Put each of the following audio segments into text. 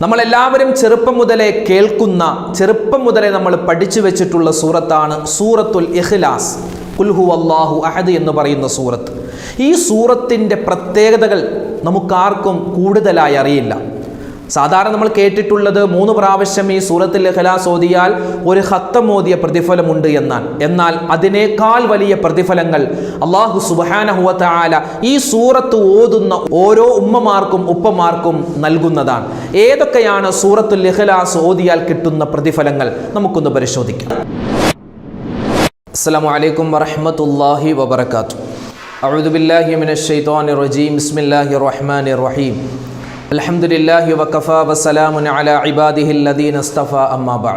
നമ്മളെല്ലാവരും ചെറുപ്പം മുതലേ കേൾക്കുന്ന ചെറുപ്പം മുതലേ നമ്മൾ പഠിച്ചു വെച്ചിട്ടുള്ള സൂറത്താണ് സൂറത്തുൽ ഇഖ്ലാസ്. കുൽഹു അള്ളാഹു അഹദ് എന്ന് പറയുന്ന സൂറത്ത്. ഈ സൂറത്തിന്റെ പ്രത്യേകതകൾ നമുക്കാർക്കും കൂടുതലായി അറിയില്ല. സാധാരണ നമ്മൾ കേട്ടിട്ടുള്ളത് മൂന്ന് പ്രാവശ്യം ഈ സൂറത്തിൽ ഇഖ്ലാസ് ഓതിയാൽ ഒരു ഹത്തം ഓതിയ പ്രതിഫലമുണ്ട് എന്നാണ് എന്നാൽ അതിനേക്കാൾ വലിയ പ്രതിഫലങ്ങൾ അള്ളാഹു സുബാനഹുല ഈ സൂറത്ത് ഓതുന്ന ഓരോ ഉമ്മമാർക്കും ഉപ്പമാർക്കും നൽകുന്നതാണ്. ഏതൊക്കെയാണ് സൂറത്തുൽ ഇഖ്ലാസ് ഓതിയാൽ കിട്ടുന്ന പ്രതിഫലങ്ങൾ നമുക്കൊന്ന് പരിശോധിക്കാം. അസ്സലാമു വലൈക്കും വറഹ്മത്തുള്ളാഹി വാത്തു അഊദു ബില്ലാഹി റഹ്മാൻ റജീം. ബിസ്മില്ലാഹിർ റഹ്മാനിർ റഹീം. അൽഹംദുലില്ലാഹി വകഫാ വസ്സലാമുൻ അലാ ഇബാദിഹി ലദീന ഇസ്തഫ അമ്മാ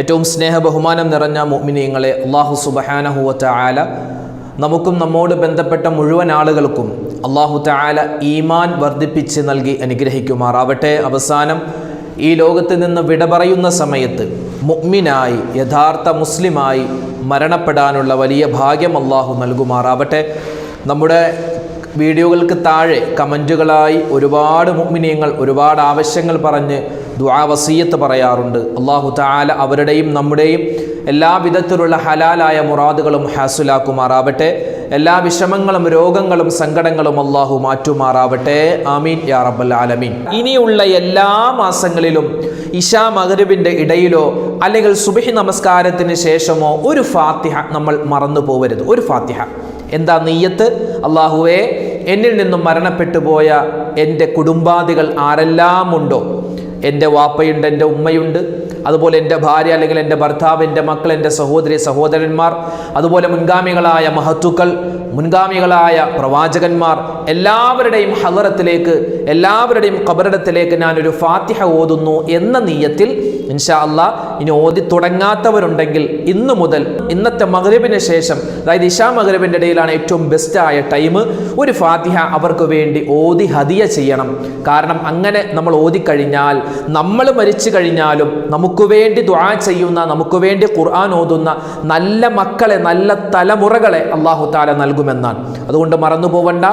ഏറ്റവും സ്നേഹ ബഹുമാനം നിറഞ്ഞ മുഅ്മിനീങ്ങളെ അള്ളാഹു സുബ്ഹാനഹു വ തആല നമുക്കും നമ്മോട് ബന്ധപ്പെട്ട മുഴുവൻ ആളുകൾക്കും അള്ളാഹു തആല ഈമാൻ വർദ്ധിപ്പിച്ച് നൽകി അനുഗ്രഹിക്കുമാറാവട്ടെ. അവസാനം ഈ ലോകത്ത് നിന്ന് വിട പറയുന്ന സമയത്ത് മുഅ്മിനായി യഥാർത്ഥ മുസ്ലിമായി മരണപ്പെടാനുള്ള വലിയ ഭാഗ്യം അള്ളാഹു നൽകുമാറാവട്ടെ. നമ്മുടെ വീഡിയോകൾക്ക് താഴെ കമന്റുകളായി ഒരുപാട് മുഗ്മിനിയങ്ങൾ ഒരുപാട് ആവശ്യങ്ങൾ പറഞ്ഞ് ദുആ വസീയത്ത് പറയാറുണ്ട്. അള്ളാഹു താല അവരുടെയും നമ്മുടെയും എല്ലാ വിധത്തിലുള്ള ഹലാലായ മുറാദുകളും ഹാസുലാക്കുമാറാവട്ടെ. എല്ലാ വിഷമങ്ങളും രോഗങ്ങളും സങ്കടങ്ങളും അള്ളാഹു മാറ്റുമാറാവട്ടെ. ആമീൻ യാ റബ്ബൽ ആലമീൻ. ഇനിയുള്ള എല്ലാ മാസങ്ങളിലും ഇഷാ മഗ്രിബിന്റെ ഇടയിലോ അല്ലെങ്കിൽ സുബഹി നമസ്കാരത്തിന് ശേഷമോ ഒരു ഫാത്തിഹ നമ്മൾ മറന്നു പോവരുത്. ഒരു ഫാത്തിഹ. എന്താ നെയ്യത്ത്? അള്ളാഹുവേ എന്നിൽ നിന്നും മരണപ്പെട്ടു പോയ എന്റെ കുടുംബാദികൾ ആരെല്ലാം ഉണ്ടോ എന്റെ വാപ്പയുണ്ട് എന്റെ ഉമ്മയുണ്ട് അതുപോലെ എന്റെ ഭാര്യ അല്ലെങ്കിൽ എന്റെ ഭർത്താവ് എന്റെ മക്കൾ എന്റെ സഹോദരി സഹോദരന്മാർ അതുപോലെ മുൻഗാമികളായ മഹത്തുക്കൾ മുൻഗാമികളായ പ്രവാചകന്മാർ എല്ലാവരുടെയും ഹലറത്തിലേക്ക് എല്ലാവരുടെയും കബറിടത്തിലേക്ക് ഞാനൊരു ഫാത്തിഹ ഓതുന്നു എന്ന നീയത്തിൽ ഇൻഷാ അള്ളാ ഇനി ഓതി തുടങ്ങാത്തവരുണ്ടെങ്കിൽ ഇന്നു മുതൽ ഇന്നത്തെ മകരബിന് ശേഷം അതായത് ഇഷാ മകരബിന്റെ ഇടയിലാണ് ഏറ്റവും ബെസ്റ്റായ ടൈം ഒരു ഫാത്തിഹ അവർക്ക് വേണ്ടി ഓതി ഹദിയ ചെയ്യണം. കാരണം അങ്ങനെ നമ്മൾ ഓതിക്കഴിഞ്ഞാൽ നമ്മൾ മരിച്ചു കഴിഞ്ഞാലും നമുക്ക് വേണ്ടി ദുആ ചെയ്യുന്ന നമുക്ക് വേണ്ടി ഖുർആൻ ഓതുന്ന നല്ല മക്കളെ നല്ല തലമുറകളെ അള്ളാഹു താല നൽകുമെന്നാണ് അതുകൊണ്ട് മറന്നു പോവണ്ട.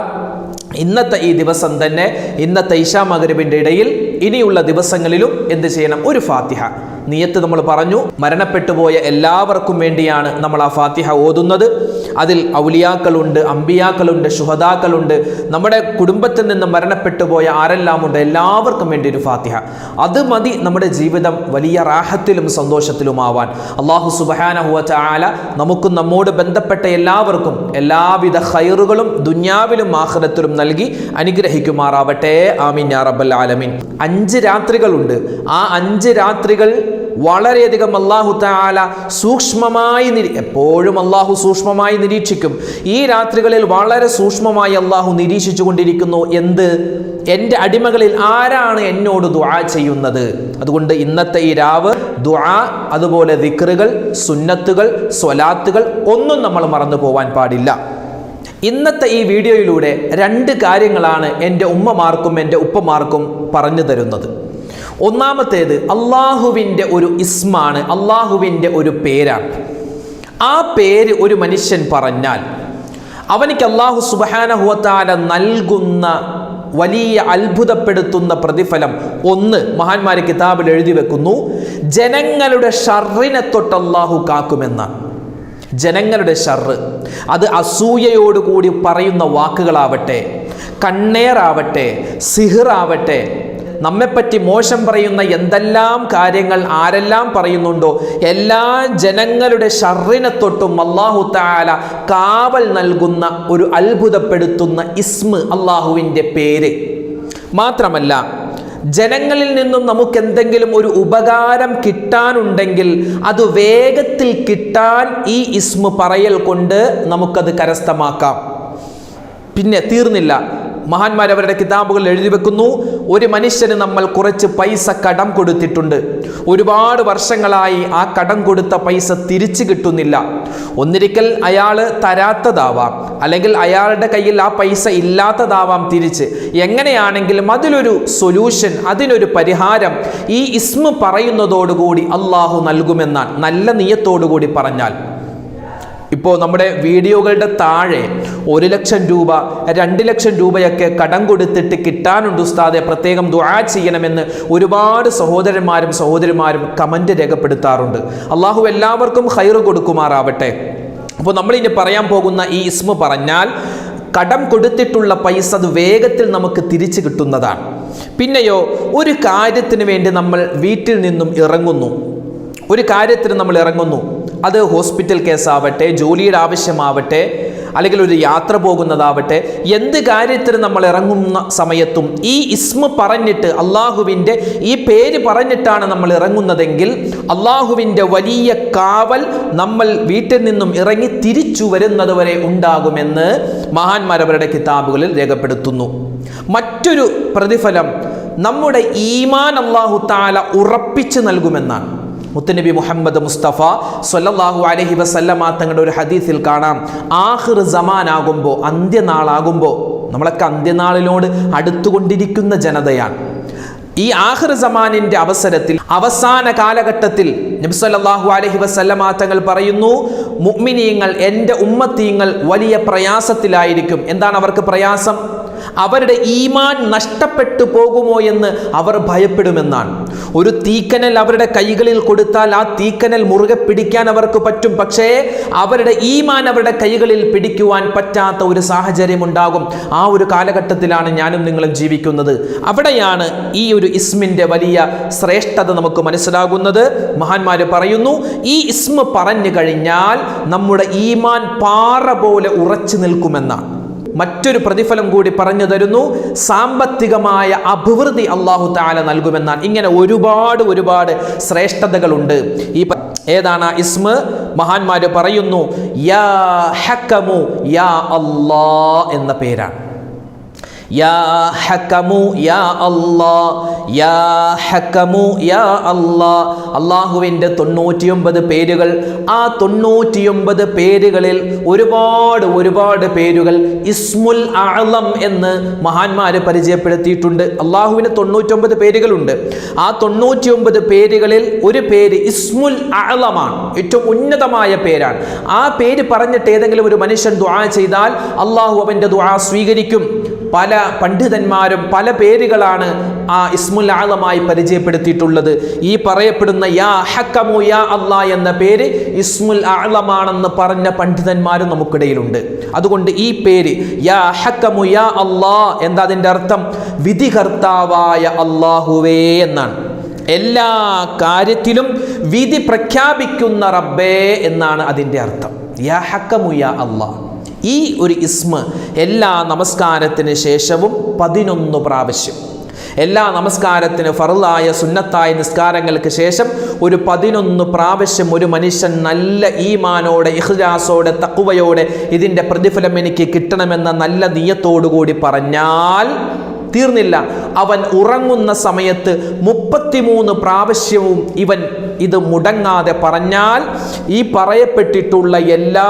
ഇന്നത്തെ ഈ ദിവസം തന്നെ ഇന്നത്തെ ഇഷാ മകരവിന്റെ ഇടയിൽ ഇനിയുള്ള ദിവസങ്ങളിലും എന്ത് ചെയ്യണം? ഒരു ഫാത്തിഹ. നിയത്ത് നമ്മൾ പറഞ്ഞു മരണപ്പെട്ടു പോയ എല്ലാവർക്കും വേണ്ടിയാണ് നമ്മൾ ആ ഫാത്തിഹ ഓതുന്നത്. അതിൽ ഔലിയാക്കളുണ്ട് അമ്പിയാക്കളുണ്ട് ശുഹദാക്കളുണ്ട്. നമ്മുടെ കുടുംബത്തിൽ നിന്ന് മരണപ്പെട്ടു പോയ ആരെല്ലാം ഉണ്ട് എല്ലാവർക്കും വേണ്ടി ഒരു ഫാത്തിഹ. അത് മതി നമ്മുടെ ജീവിതം വലിയ റാഹത്തിലും സന്തോഷത്തിലുമാവാൻ. അള്ളാഹു സുബാനഹുവ ആല നമുക്കും നമ്മോട് ബന്ധപ്പെട്ട എല്ലാവർക്കും എല്ലാവിധ ഹൈറുകളും ദുന്യാവിലും ആഹ്റത്തിലും നൽകി അനുഗ്രഹിക്കുമാറാവട്ടെ. ആമീൻ യാ റബ്ബൽ ആലമീൻ. അഞ്ച് രാത്രികളുണ്ട്. ആ അഞ്ച് രാത്രികൾ വളരെയധികം അള്ളാഹു താല സൂക്ഷ്മമായി നിരി എപ്പോഴും അള്ളാഹു സൂക്ഷ്മമായി നിരീക്ഷിക്കും. ഈ രാത്രികളിൽ വളരെ സൂക്ഷ്മമായി അള്ളാഹു നിരീക്ഷിച്ചു കൊണ്ടിരിക്കുന്നു. എന്ത്? എന്റെ അടിമകളിൽ ആരാണ് എന്നോട് ദുആ ചെയ്യുന്നത്? അതുകൊണ്ട് ഇന്നത്തെ ഈ രാവ് ദുആ അതുപോലെ ദിക്റുകൾ സുന്നത്തുകൾ സ്വലാത്തുകൾ ഒന്നും നമ്മൾ മറന്നു പോവാൻ പാടില്ല. ഇന്നത്തെ ഈ വീഡിയോയിലൂടെ രണ്ട് കാര്യങ്ങളാണ് എന്റെ ഉമ്മമാർക്കും എന്റെ ഉപ്പമാർക്കും പറഞ്ഞു തരുന്നത്. ഒന്നാമത്തേത് അള്ളാഹുവിന്റെ ഒരു ഇസ്മാണ് അള്ളാഹുവിന്റെ ഒരു പേരാണ്. ആ പേര് ഒരു മനുഷ്യൻ പറഞ്ഞാൽ അവനിക്ക് അള്ളാഹു സുബാനഹുവത്താല നൽകുന്ന വലിയ അത്ഭുതപ്പെടുത്തുന്ന പ്രതിഫലം ഒന്ന് മഹാന്മാർ കിതാബിൽ എഴുതി വെക്കുന്നു ജനങ്ങളുടെ ഷർറിനെ തൊട്ട് അള്ളാഹു കാക്കുമെന്നാണ്. ജനങ്ങളുടെ ഷർറ് അത് അസൂയയോടുകൂടി പറയുന്ന വാക്കുകളാവട്ടെ കണ്ണേറാവട്ടെ സിഹിറാവട്ടെ നമ്മെപ്പറ്റി മോശം പറയുന്ന എന്തെല്ലാം കാര്യങ്ങൾ ആരെല്ലാം പറയുന്നുണ്ടോ? എല്ലാ ജനങ്ങളുടെ ഷറിനെ തൊട്ടും അള്ളാഹു താല കാവൽ നൽകുന്ന ഒരു അത്ഭുതപ്പെടുത്തുന്ന ഇസ്മ് അള്ളാഹുവിന്റെ പേര്. മാത്രമല്ല ജനങ്ങളിൽ നിന്നും നമുക്ക് എന്തെങ്കിലും ഒരു ഉപകാരം കിട്ടാനുണ്ടെങ്കിൽ അത് വേഗത്തിൽ കിട്ടാൻ ഈ ഇസ്മ പറയൽ കൊണ്ട് നമുക്കത് കരസ്ഥമാക്കാം. പിന്നെ തീർന്നില്ല. മഹാന്മാർ അവരുടെ കിതാബുകൾ എഴുതി വെക്കുന്നു. ഒരു മനുഷ്യന് നമ്മൾ കുറച്ച് പൈസ കടം കൊടുത്തിട്ടുണ്ട്. ഒരുപാട് വർഷങ്ങളായി ആ കടം കൊടുത്ത പൈസ തിരിച്ചു കിട്ടുന്നില്ല. ഒന്നിരിക്കൽ അയാൾ തരാത്തതാവാം. അല്ലെങ്കിൽ അയാളുടെ കയ്യിൽ ആ പൈസ ഇല്ലാത്തതാവാം തിരിച്ച്. എങ്ങനെയാണെങ്കിലും അതിലൊരു സൊല്യൂഷൻ അതിനൊരു പരിഹാരം ഈ ഇസ്മ പറയുന്നതോടുകൂടി അള്ളാഹു നൽകുമെന്നാണ്. നല്ല നിയത്തോടുകൂടി പറഞ്ഞാൽ. ഇപ്പോൾ നമ്മുടെ വീഡിയോകളുടെ താഴെ ഒരു ലക്ഷം രൂപ രണ്ട് ലക്ഷം രൂപയൊക്കെ കടം കൊടുത്തിട്ട് കിട്ടാനുണ്ട് ഉസ്താദെ. പ്രത്യേകം ദുആ ചെയ്യണമെന്ന് ഒരുപാട് സഹോദരന്മാരും സഹോദരിമാരും കമന്റ് രേഖപ്പെടുത്താറുണ്ട്. അള്ളാഹു എല്ലാവർക്കും ഹൈർ കൊടുക്കുമാറാവട്ടെ. അപ്പോൾ നമ്മളിനി പറയാൻ പോകുന്ന ഈ ഇസ്മ പറഞ്ഞാൽ കടം കൊടുത്തിട്ടുള്ള പൈസ അത് വേഗത്തിൽ നമുക്ക് തിരിച്ചു കിട്ടുന്നതാണ്. പിന്നെയോ ഒരു കാര്യത്തിന് വേണ്ടി നമ്മൾ വീട്ടിൽ നിന്നും ഇറങ്ങുന്നു. ഒരു കാര്യത്തിന് നമ്മൾ ഇറങ്ങുന്നു. അത് ഹോസ്പിറ്റൽ കേസാവട്ടെ ജോലിയുടെ ആവശ്യമാവട്ടെ അല്ലെങ്കിൽ ഒരു യാത്ര പോകുന്നതാവട്ടെ എന്ത് കാര്യത്തിന് നമ്മൾ ഇറങ്ങുന്ന സമയത്തും ഈ ഇസ്മ പറഞ്ഞിട്ട് അള്ളാഹുവിന്റെ ഈ പേര് പറഞ്ഞിട്ടാണ് നമ്മൾ ഇറങ്ങുന്നതെങ്കിൽ അള്ളാഹുവിന്റെ വലിയ കാവൽ നമ്മൾ വീട്ടിൽ നിന്നും ഇറങ്ങി തിരിച്ചു വരുന്നത് വരെ ഉണ്ടാകുമെന്ന് മഹാന്മാരവരുടെ കിതാബുകളിൽ രേഖപ്പെടുത്തുന്നു. മറ്റൊരു പ്രതിഫലം നമ്മുടെ ഈമാൻ അള്ളാഹു താല ഉറപ്പിച്ചു നൽകുമെന്നാണ്. മുത്തനബി മുഹമ്മദ് മുസ്തഫ സൊല്ലാഹു അലഹി വസല്ലമ തങ്ങളുടെ ഒരു ഹദീസിൽ കാണാം. ആഹിർ സമാനാകുമ്പോൾ അന്ത്യനാളാകുമ്പോൾ നമ്മളൊക്കെ അന്ത്യനാളിനോട് അടുത്തുകൊണ്ടിരിക്കുന്ന ജനതയാണ്. ഈ ആഹിർ സമാനിന്റെ അവസരത്തിൽ അവസാന കാലഘട്ടത്തിൽ നബ്സല്ലാഹു അലഹി വസല്ലമ തങ്ങൾ പറയുന്നു മുഅ്മിനീങ്ങൾ എന്റെ ഉമ്മത്തീങ്ങൾ വലിയ പ്രയാസത്തിലായിരിക്കും. എന്താണ് അവർക്ക് പ്രയാസം? അവരുടെ ഈമാൻ നഷ്ടപ്പെട്ടു പോകുമോ എന്ന് അവർ ഭയപ്പെടുമെന്നാണ്. ഒരു തീക്കനൽ അവരുടെ കൈകളിൽ കൊടുത്താൽ ആ തീക്കനൽ മുറുകെ പിടിക്കാൻ അവർക്ക് പറ്റും. പക്ഷേ അവരുടെ ഈമാൻ അവരുടെ കൈകളിൽ പിടിക്കുവാൻ പറ്റാത്ത ഒരു സാഹചര്യം ഉണ്ടാകും. ആ ഒരു കാലഘട്ടത്തിലാണ് ഞാനും നിങ്ങളും ജീവിക്കുന്നത്. അവിടെയാണ് ഈ ഒരു ഇസ്മിന്റെ വലിയ ശ്രേഷ്ഠത നമുക്ക് മനസ്സിലാകുന്നത്. മഹാന്മാർ പറയുന്നു ഈ ഇസ്മ പറഞ്ഞു കഴിഞ്ഞാൽ നമ്മുടെ ഈമാൻ പാറ പോലെ ഉറച്ചു നിൽക്കുമെന്നാണ്. മറ്റൊരു പ്രതിഫലം കൂടി പറഞ്ഞു തരുന്നു. സാമ്പത്തികമായ അഭിവൃദ്ധി അള്ളാഹു താല നൽകുമെന്നാണ്. ഇങ്ങനെ ഒരുപാട് ഒരുപാട് ശ്രേഷ്ഠതകളുണ്ട്. ഈ ഏതാണ് ഇസ്മ? മഹാന്മാര് പറയുന്നു യാ ഹക്കമു യാ അല്ലാ എന്ന പേരാണ്. യാ ഹക്കമു യാ അല്ലാ യാ ഹക്കമു യാ അല്ലാ. അള്ളാഹുവിന്റെ തൊണ്ണൂറ്റിയൊമ്പത് പേരുകൾ ആ തൊണ്ണൂറ്റിയൊമ്പത് പേരുകളിൽ ഒരുപാട് ഒരുപാട് പേരുകൾ ഇസ്മുൽ അളം എന്ന് മഹാന്മാർ പരിചയപ്പെടുത്തിയിട്ടുണ്ട്. അള്ളാഹുവിന് തൊണ്ണൂറ്റൊമ്പത് പേരുകളുണ്ട്. ആ തൊണ്ണൂറ്റിയൊമ്പത് പേരുകളിൽ ഒരു പേര് ഇസ്മുൽ അളമാണ് ഏറ്റവും ഉന്നതമായ പേരാണ്. ആ പേര് പറഞ്ഞിട്ട് ഏതെങ്കിലും ഒരു മനുഷ്യൻ ദുആ ചെയ്താൽ അള്ളാഹു അവന്റെ ദുആ സ്വീകരിക്കും. പല പണ്ഡിതന്മാരും പല പേരുകളാണ് ആ ഇസ്മുൽ ആളമായി പരിചയപ്പെടുത്തിയിട്ടുള്ളത്. ഈ പറയപ്പെടുന്ന യാ ഹക്കമു യാ അള്ളാ എന്ന പേര് ഇസ്മുൽ ആളമാണെന്ന് പറഞ്ഞ പണ്ഡിതന്മാരും നമുക്കിടയിലുണ്ട്. അതുകൊണ്ട് ഈ പേര് യാ ഹക്കമു യാ അള്ളാ എന്താ അതിന്റെ അർത്ഥം? വിധികർത്താവായ അള്ളാഹുവേ എന്നാണ്. എല്ലാ കാര്യത്തിലും വിധി പ്രഖ്യാപിക്കുന്ന റബ്ബേ എന്നാണ് അതിന്റെ അർത്ഥം. യാ ഹക്കമു യാ അള്ളാ ഈ ഒരു ഇസ്മ എല്ലാ നമസ്കാരത്തിന് ശേഷവും പതിനൊന്ന് പ്രാവശ്യം. എല്ലാ നമസ്കാരത്തിന് ഫറുലായ സുന്നത്തായ നിസ്കാരങ്ങൾക്ക് ശേഷം ഒരു പതിനൊന്ന് പ്രാവശ്യം ഒരു മനുഷ്യൻ നല്ല ഈമാനോടെ ഇഹ്ലാസോടെ തക്കുവയോടെ ഇതിന്റെ പ്രതിഫലം എനിക്ക് കിട്ടണമെന്ന നല്ല നീയത്തോടുകൂടി പറഞ്ഞാൽ തീർന്നില്ല. അവൻ ഉറങ്ങുന്ന സമയത്ത് മുപ്പത്തിമൂന്ന് പ്രാവശ്യവും ഇവൻ ഇത് മുടങ്ങാതെ പറഞ്ഞാൽ ഈ പറയപ്പെട്ടിട്ടുള്ള എല്ലാ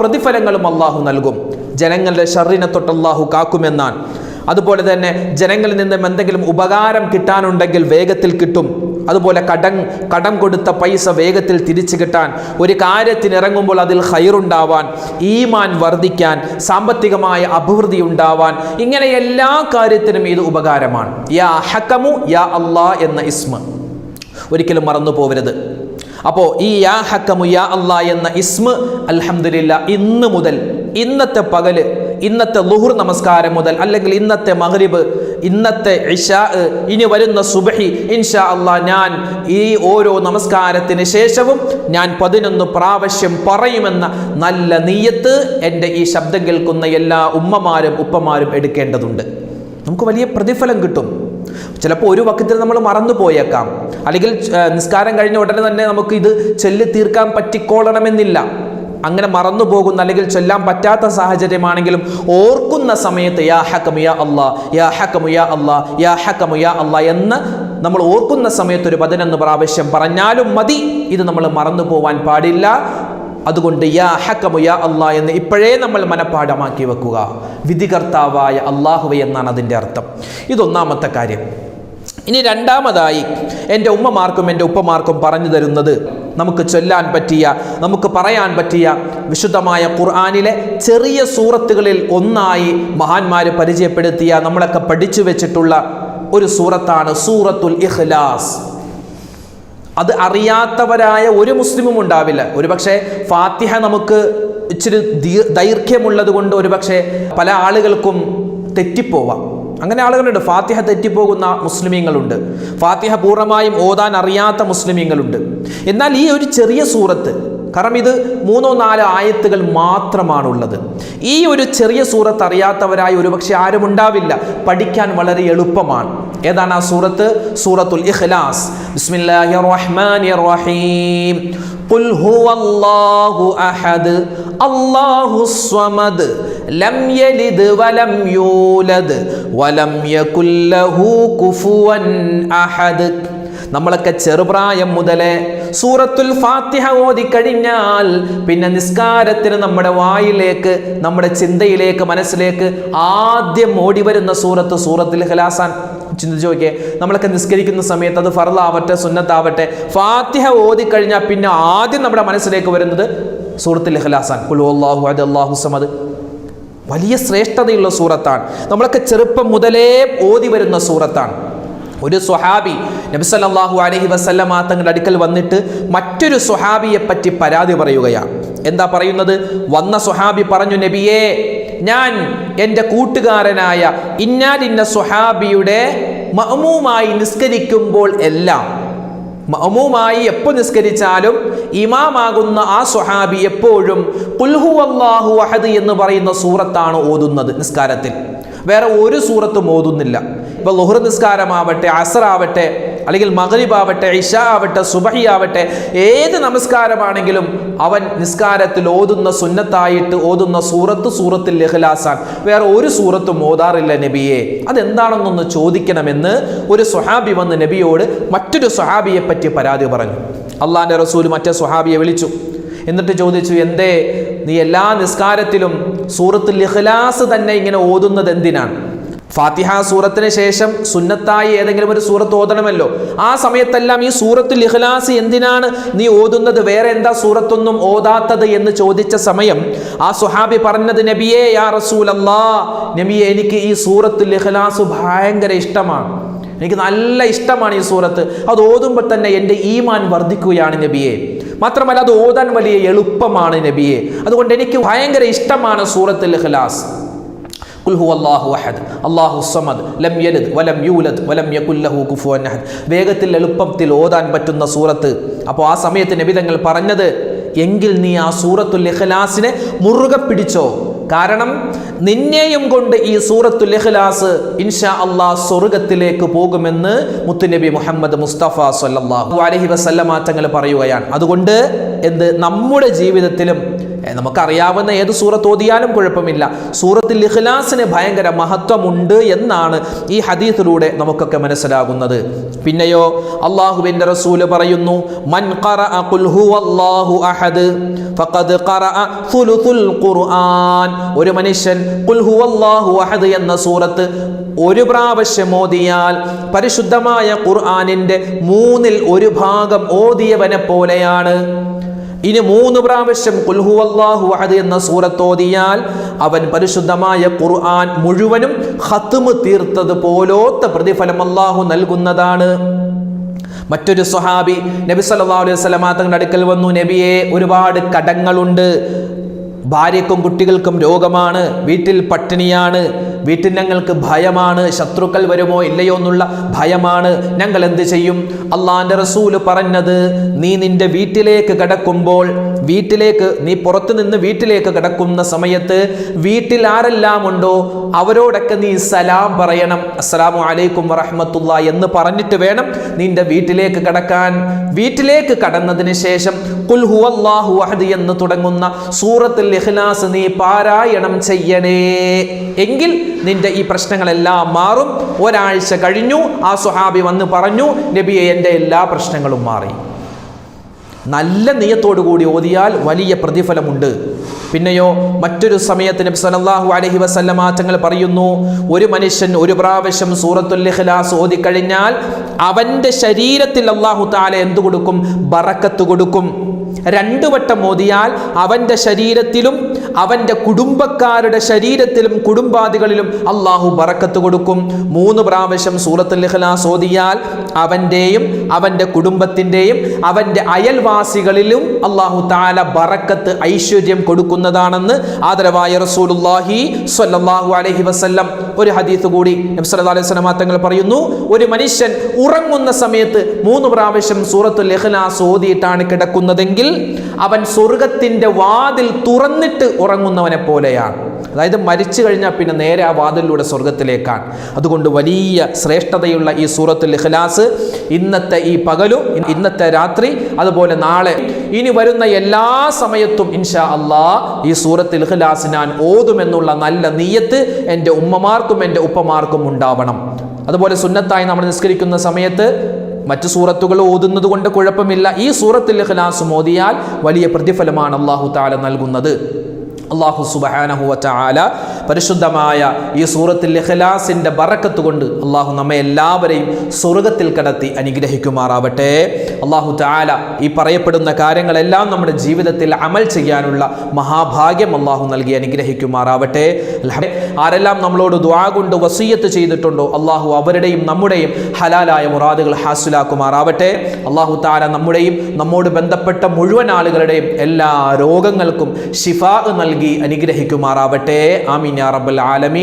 പ്രതിഫലങ്ങളും അള്ളാഹു നൽകും. ജനങ്ങളുടെ ഷറിനെ തൊട്ട് അള്ളാഹു കാക്കുമെന്നാണ്. അതുപോലെ തന്നെ ജനങ്ങളിൽ നിന്നും എന്തെങ്കിലും ഉപകാരം കിട്ടാനുണ്ടെങ്കിൽ വേഗത്തിൽ കിട്ടും. അതുപോലെ കടം കടം കൊടുത്ത പൈസ വേഗത്തിൽ തിരിച്ചു കിട്ടാൻ ഒരു കാര്യത്തിന് ഇറങ്ങുമ്പോൾ അതിൽ ഹൈറുണ്ടാവാൻ ഈമാൻ വർദ്ധിക്കാൻ സാമ്പത്തികമായ അഭിവൃദ്ധി ഉണ്ടാവാൻ ഇങ്ങനെ എല്ലാ കാര്യത്തിനും ഇത് ഉപകാരമാണ്. യാ ഹക്കമു യാ അള്ളാ എന്ന ഇസ്മ. ഒരിക്കലും മറന്നു പോവരുത് അപ്പോൾ ഈ യാ ഹക്കമു യാ അള്ളാ എന്ന ഇസ്മ അൽഹംദുലില്ല ഇന്ന് മുതൽ ഇന്നത്തെ പകൽ ഇന്നത്തെ ലുഹുർ നമസ്കാരം മുതൽ അല്ലെങ്കിൽ ഇന്നത്തെ മഗ്രിബ് ഇന്നത്തെ ഇഷാ ഇനി വരുന്ന സുബഹി ഇൻഷാ അള്ളാ ഞാൻ ഈ ഓരോ നമസ്കാരത്തിന് ശേഷവും ഞാൻ പതിനൊന്ന് പ്രാവശ്യം പറയുമെന്ന നല്ല നീയത്ത് എന്റെ ഈ ശബ്ദം കേൾക്കുന്ന എല്ലാ ഉമ്മമാരും ഉപ്പമാരും എടുക്കേണ്ടതുണ്ട്. നമുക്ക് വലിയ പ്രതിഫലം കിട്ടും. ചിലപ്പോൾ ഒരു വക്കത്തിൽ നമ്മൾ മറന്നു പോയേക്കാം. അല്ലെങ്കിൽ നിസ്കാരം കഴിഞ്ഞ ഉടനെ തന്നെ നമുക്ക് ഇത് ചൊല്ലി തീർക്കാൻ പറ്റിക്കോളണമെന്നില്ല അങ്ങനെ മറന്നു പോകുന്ന അല്ലെങ്കിൽ ചൊല്ലാൻ പറ്റാത്ത സാഹചര്യമാണെങ്കിലും ഓർക്കുന്ന സമയത്ത് യാ ഹക്കമുയ അള്ളാ യാ ഹക്കമുയ അള്ളാ യാ ഹക്കമുയ അള്ളാ എന്ന് നമ്മൾ ഓർക്കുന്ന സമയത്ത് ഒരു പതിനൊന്ന് പ്രാവശ്യം പറഞ്ഞാലും മതി. ഇത് നമ്മൾ മറന്നു പോവാൻ പാടില്ല. അതുകൊണ്ട് യാ ഹക്കമു യാ അള്ളാ എന്ന് ഇപ്പോഴേ നമ്മൾ മനഃപ്പാഠമാക്കി വെക്കുക. വിധികർത്താവായ അള്ളാഹുവെ എന്നാണ് അതിന്റെ അർത്ഥം. ഇതൊന്നാമത്തെ കാര്യം. ഇനി രണ്ടാമതായി എന്റെ ഉമ്മമാർക്കും എന്റെ ഉപ്പമാർക്കും പറഞ്ഞു തരുന്നത് നമുക്ക് ചൊല്ലാൻ പറ്റിയ നമുക്ക് പറയാൻ പറ്റിയ വിശുദ്ധമായ ഖുർആാനിലെ ചെറിയ സൂറത്തുകളിൽ ഒന്നായി മഹാന്മാർ പരിചയപ്പെടുത്തിയ നമ്മളൊക്കെ പഠിച്ചു വെച്ചിട്ടുള്ള ഒരു സൂറത്താണ് സൂറത്തുൽ ഇഖ്ലാസ്. അത് അറിയാത്തവരായ ഒരു മുസ്ലിമും ഉണ്ടാവില്ല. ഒരുപക്ഷെ ഫാത്തിഹ നമുക്ക് ഇച്ചിരി ദീർ ദൈർഘ്യമുള്ളത് കൊണ്ട് ഒരുപക്ഷെ പല ആളുകൾക്കും തെറ്റിപ്പോവാം. അങ്ങനെ ആളുകളുണ്ട്. ഫാത്തിഹ തെറ്റിപ്പോകുന്ന മുസ്ലിമീങ്ങളുണ്ട്. ഫാത്തിഹ പൂർണമായും ഓതാൻ അറിയാത്ത മുസ്ലിമീങ്ങളുണ്ട്. എന്നാൽ ഈ ഒരു ചെറിയ സൂറത്ത് കാരണം ഇത് മൂന്നോ നാലോ ആയത്തുകൾ മാത്രമാണുള്ളത്. ഈ ഒരു ചെറിയ സൂറത്ത് അറിയാത്തവരായി ഒരുപക്ഷെ ആരും ഉണ്ടാവില്ല. പഠിക്കാൻ വളരെ എളുപ്പമാണ്. ഏതാണ് ആ സൂറത്ത്? സൂറത്തുൽ ഇഖ്ലാസ്. ബിസ്മില്ലാഹിർ റഹ്മാനിർ റഹീം ഖുൽ ഹുവല്ലാഹു അഹദ്. അല്ലാഹുസ് ലം യലിദ് വലം യൂലദ് വലം യകുല്ലഹു കുഫുവൻ അഹദ്. നമ്മളൊക്കെ ചെറുപ്രായം മുതലേ സൂറത്തുൽ ഫാത്തിഹ ഓതി കഴിഞ്ഞാൽ പിന്നെ നിസ്കാരത്തിന് നമ്മുടെ വായിലേക്ക് നമ്മുടെ ചിന്തയിലേക്ക് മനസ്സിലേക്ക് ആദ്യം ഓടി വരുന്ന സൂറത്ത് സൂറത്തിൽ ഹലാസാൻ ചിന്തിച്ചു നോക്കിയേ നമ്മളൊക്കെ നിസ്കരിക്കുന്ന സമയത്ത് അത് ഫറലാവട്ടെ സുന്നത്താവട്ടെ ഫാത്തിഹ ഓതി കഴിഞ്ഞാൽ പിന്നെ ആദ്യം നമ്മുടെ മനസ്സിലേക്ക് വരുന്നത് സൂറത്തിൽ ഹലാസാൻ കുലു അള്ളാഹു അത് അള്ളാഹു സമത് വലിയ ശ്രേഷ്ഠതയുള്ള സൂറത്താണ്. നമ്മളൊക്കെ ചെറുപ്പം മുതലേ ഓതി വരുന്ന സൂറത്താണ്. ഒരു സുഹാബി നബി സല്ലല്ലാഹു അലൈഹി വസല്ലമ തങ്ങളുടെ അടുക്കൽ വന്നിട്ട് മറ്റൊരു സുഹാബിയെ പറ്റി പരാതി പറയുകയാണ്. എന്താ പറയുന്നത്? വന്ന സുഹാബി പറഞ്ഞു നബിയേ ഞാൻ എന്റെ കൂട്ടുകാരനായ ഇന്നാലിന്ന സുഹാബിയുടെ മഹമുമായി നിസ്കരിക്കുമ്പോൾ എല്ലാം മഅമൂമായി എപ്പോൾ നിസ്കരിച്ചാലും ഇമാമാകുന്ന ആ സ്വഹാബി എപ്പോഴും കുൽഹു അള്ളാഹു അഹദ് എന്ന് പറയുന്ന സൂറത്താണ് ഓതുന്നത് നിസ്കാരത്തിൽ. വേറെ ഒരു സൂറത്തും ഓതുന്നില്ല. ഇപ്പൊ ലുഹർ നിസ്കാരമാവട്ടെ അസറാവട്ടെ അല്ലെങ്കിൽ മഗ്രിബ് ആവട്ടെ ഇഷ ആവട്ടെ സുബഹി ആവട്ടെ ഏത് നമസ്കാരമാണെങ്കിലും അവൻ നിസ്കാരത്തിൽ ഓതുന്ന സുന്നത്തായിട്ട് ഓതുന്ന സൂറത്ത് സൂറത്തിൽ ലഹ്ലാസാൻ വേറെ ഒരു സൂറത്തും ഓതാറില്ല നബിയെ. അതെന്താണെന്നൊന്ന് ചോദിക്കണമെന്ന് ഒരു സുഹാബി വന്ന് നബിയോട് മറ്റൊരു സുഹാബിയെ പറ്റി പരാതി പറഞ്ഞു. അള്ളാന്റെ റസൂൽ മറ്റേ സുഹാബിയെ വിളിച്ചു. എന്നിട്ട് ചോദിച്ചു എന്തേ നീ എല്ലാ നിസ്കാരത്തിലും സൂറത്തുൽ ഇഖ്ലാസ് തന്നെ ഇങ്ങനെ ഓതുന്നത് എന്തിനാണ്? ഫാത്തിഹ സൂറത്തിന് ശേഷം സുന്നത്തായി ഏതെങ്കിലും ഒരു സൂറത്ത് ഓതണമല്ലോ. ആ സമയത്തെല്ലാം ഈ സൂറത്തുൽ ഇഖ്ലാസ് എന്തിനാണ് നീ ഓതുന്നത്? വേറെ എന്താ സൂറത്തൊന്നും ഓതാത്തത് എന്ന് ചോദിച്ച സമയം ആ സുഹാബി പറഞ്ഞത് നബിയേ യാ റസൂൽ അല്ലാ നബിയെ എനിക്ക് ഈ സൂറത്തുൽ ഇഖ്ലാസ് ഭയങ്കര ഇഷ്ടമാണ്. എനിക്ക് നല്ല ഇഷ്ടമാണ് ഈ സൂറത്ത്. അത് ഓതുമ്പോൾ തന്നെ എന്റെ ഈമാൻ വർദ്ധിക്കുകയാണ് നബിയെ. മാത്രമല്ല അത് ഓതാൻ വലിയ എളുപ്പമാണ് നബിയെ. അതുകൊണ്ട് എനിക്ക് ഭയങ്കര ഇഷ്ടമാണ് സൂറത്തുൽ ഇഖ്ലാസ്. അല്ലാഹു അഹദ്. സമദ്. ലം യലിദ് വലം യൂലദ് വലം യകുല്ലഹു ലഹു കുഫുവൻ അഹദ്. വേഗത്തിൽ എളുപ്പത്തിൽ ഓതാൻ പറ്റുന്ന സൂറത്ത്. അപ്പോൾ ആ സമയത്ത് നബിതങ്ങൾ പറഞ്ഞത് എങ്കിൽ നീ ആ സൂറത്തുൽ ഇഖ്ലാസിനെ മുറുകെ പിടിച്ചോ. കാരണം നിന്നെയും കൊണ്ട് ഈ സൂറത്തുൽ ഇഖ്ലാസ് ഇൻഷാ അള്ളാഹ് സ്വർഗത്തിലേക്ക് പോകുമെന്ന് മുത്തുനബി മുഹമ്മദ് മുസ്തഫ സല്ലല്ലാഹു അലൈഹി വസല്ലമ തങ്ങൾ പറയുകയാണ്. അതുകൊണ്ട് എന്ത്? നമ്മുടെ ജീവിതത്തിലും നമുക്കറിയാവുന്ന ഏത് സൂറത്ത് ഓതിയാലും കുഴപ്പമില്ല. സൂറത്തിൽ ഇഖ്ലാസിന് ഭയങ്കര മഹത്വമുണ്ട് എന്നാണ് ഈ ഹദീസിലൂടെ നമുക്കൊക്കെ മനസ്സിലാകുന്നത്. പിന്നെയോ അള്ളാഹുവിന്റെ റസൂൽ പറയുന്നു മൻ അഹദ് ഫഖദ് ഖുർആൻ. ഒരു മനുഷ്യൻ അഹദ് എന്ന സൂറത്ത് ഒരു പ്രാവശ്യം ഓതിയാൽ പരിശുദ്ധമായ ഖുർആനിന്റെ മൂന്നിൽ ഒരു ഭാഗം ഓതിയവനെ പോലെയാണ്. ഇനി മൂന്ന് പ്രാവശ്യം കുൽഹുവല്ലാഹു അഹദ് എന്ന സൂറത്തോതിയാൽ അവൻ പരിശുദ്ധമായ ഖുർആൻ മുഴുവനും ഹത്തുമ് തീർത്തത് പോലോത്ത പ്രതിഫലം അള്ളാഹു നൽകുന്നതാണ്. മറ്റൊരു സ്വഹാബി നബി സല്ലല്ലാഹു അലൈഹി വസല്ലമ തങ്ങളുടെ അടുക്കൽ വന്നു നബിയെ ഒരുപാട് കടങ്ങളുണ്ട്. ഭാര്യക്കും കുട്ടികൾക്കും രോഗമാണ്. വീട്ടിൽ പട്ടിണിയാണ്. വീട്ടിൽ ഞങ്ങൾക്ക് ഭയമാണ് ശത്രുക്കൾ വരുമോ ഇല്ലയോ എന്നുള്ള ഭയമാണ്. ഞങ്ങൾ എന്ത് ചെയ്യും? അള്ളാന്റെ റസൂൽ പറഞ്ഞത് നീ നിന്റെ വീട്ടിലേക്ക് കിടക്കുമ്പോൾ വീട്ടിലേക്ക് നീ പുറത്തു നിന്ന് വീട്ടിലേക്ക് കിടക്കുന്ന സമയത്ത് വീട്ടിൽ ആരെല്ലാം ഉണ്ടോ അവരോടൊക്കെ നീ സലാം പറയണം. അസ്സലാമു അലൈക്കും വറഹമത്തുള്ള എന്ന് പറഞ്ഞിട്ട് വേണം നിന്റെ വീട്ടിലേക്ക് കടക്കാൻ. വീട്ടിലേക്ക് കടന്നതിന് ശേഷം കുൽ ഹുവല്ലാഹു അഹദ് എന്ന് തുടങ്ങുന്ന സൂറത്തിൽ ഇഖ്ലാസ് നീ പാരായണം ചെയ്യണേ. എങ്കിൽ നിന്റെ ഈ പ്രശ്നങ്ങളെല്ലാം മാറും. ഒരാഴ്ച കഴിഞ്ഞു ആ സുഹാബി വന്ന് പറഞ്ഞു നബിയെ എന്റെ എല്ലാ പ്രശ്നങ്ങളും മാറി. നല്ല കൂടി ഓതിയാൽ വലിയ പ്രതിഫലമുണ്ട്. പിന്നെയോ മറ്റൊരു സമയത്ത് നബി സല്ലല്ലാഹു അലൈഹി വസല്ലമ തങ്ങൾ പറയുന്നു. ഒരു മനുഷ്യൻ ഒരു പ്രാവശ്യം സൂറത്തുൽ ഇഖ്ലാസ് ഓതിക്കഴിഞ്ഞാൽ അവന്റെ ശരീരത്തിൽ അള്ളാഹു താല എന്തു കൊടുക്കും? ബറക്കത്ത് കൊടുക്കും. രണ്ടു വട്ടം ഓതിയാൽ അവന്റെ ശരീരത്തിലും അവന്റെ കുടുംബക്കാരുടെ ശരീരത്തിലും കുടുംബാദികളിലും അള്ളാഹു പറക്കത്ത് കൊടുക്കും. മൂന്ന് പ്രാവശ്യം സൂറത്തുൽ ഇഖ്ലാസ് ഓതിയാൽ അവന്റെയും അവന്റെ കുടുംബത്തിന്റെയും അവന്റെ അയൽവാസികളിലും അള്ളാഹു താല ബറക്കത്ത് ഐശ്വര്യം കൊടുക്കുന്നതാണെന്ന് ആദരവായ റസൂലുല്ലാഹി സ്വല്ലല്ലാഹു അലൈഹി വസല്ലം ഒരു ഹദീസ് കൂടി അലൈഹി തങ്ങൾ പറയുന്നു. ഒരു മനുഷ്യൻ ഉറങ്ങുന്ന സമയത്ത് മൂന്ന് പ്രാവശ്യം സൂറത്തുൽ ഇഖ്ലാസ് ഓതിയിട്ടാണ് കിടക്കുന്നതെങ്കിൽ അവൻ സ്വർഗത്തിന്റെ വാതിൽ തുറന്നിട്ട് ഉറങ്ങുന്നവനെ പോലെയാണ് അതായത് മരിച്ചു കഴിഞ്ഞാൽ പിന്നെ നേരെ ആ വാതിലൂടെ സ്വർഗത്തിലേക്കാണ് അതുകൊണ്ട് വലിയ ശ്രേഷ്ഠതയുള്ള ഈ സൂറത്തുൽ ഇഖ്ലാസ് ഇന്നത്തെ ഈ പകലും ഇന്നത്തെ രാത്രി അതുപോലെ നാളെ. ഇനി വരുന്ന എല്ലാ സമയത്തും ഇൻഷാ അള്ളാ ഈ സൂറത്തുൽ ഇഖ്ലാസ് ഞാൻ ഓതുമെന്നുള്ള നല്ല നീയത്ത് എന്റെ ഉമ്മമാർക്കും എന്റെ ഉപ്പമാർക്കും ഉണ്ടാവണം. അതുപോലെ സുന്നത്തായി നമ്മൾ നിസ്കരിക്കുന്ന സമയത്ത് മറ്റു സൂറത്തുകൾ ഓതുന്നത് കൊണ്ട് കുഴപ്പമില്ല. ഈ സൂറത്തിൽ ഇഖ്ലാസ് മോദിയാൽ വലിയ പ്രതിഫലമാണ് അള്ളാഹു താല നൽകുന്നത്. അള്ളാഹു സുബഹാനഹുവ ചാല പരിശുദ്ധമായ ഈ സൂറത്തിൽ ഇഖ്ലാസിന്റെ ബറക്കത്ത് കൊണ്ട് അള്ളാഹു നമ്മെ എല്ലാവരെയും സ്വർഗത്തിൽ കടത്തി അനുഗ്രഹിക്കുമാറാവട്ടെ. അള്ളാഹു താല ഈ പറയപ്പെടുന്ന കാര്യങ്ങളെല്ലാം നമ്മുടെ ജീവിതത്തിൽ അമൽ ചെയ്യാനുള്ള മഹാഭാഗ്യം അള്ളാഹു നൽകി അനുഗ്രഹിക്കുമാറാവട്ടെ. ആരെല്ലാം നമ്മളോട് ദ്വാ കൊണ്ട് വസീയത്ത് ചെയ്തിട്ടുണ്ടോ അള്ളാഹു അവരുടെയും നമ്മുടെയും ഹലാലായ മുറാദുകൾ ഹാസിലാക്കുമാറാവട്ടെ. അള്ളാഹു താര നമ്മുടെയും നമ്മോട് ബന്ധപ്പെട്ട മുഴുവൻ ആളുകളുടെയും എല്ലാ രോഗങ്ങൾക്കും ഷിഫാ നൽകി അനുഗ്രഹിക്കുമാറാവട്ടെ. ആമീൻ റബ്ബൽ ആലമീൻ.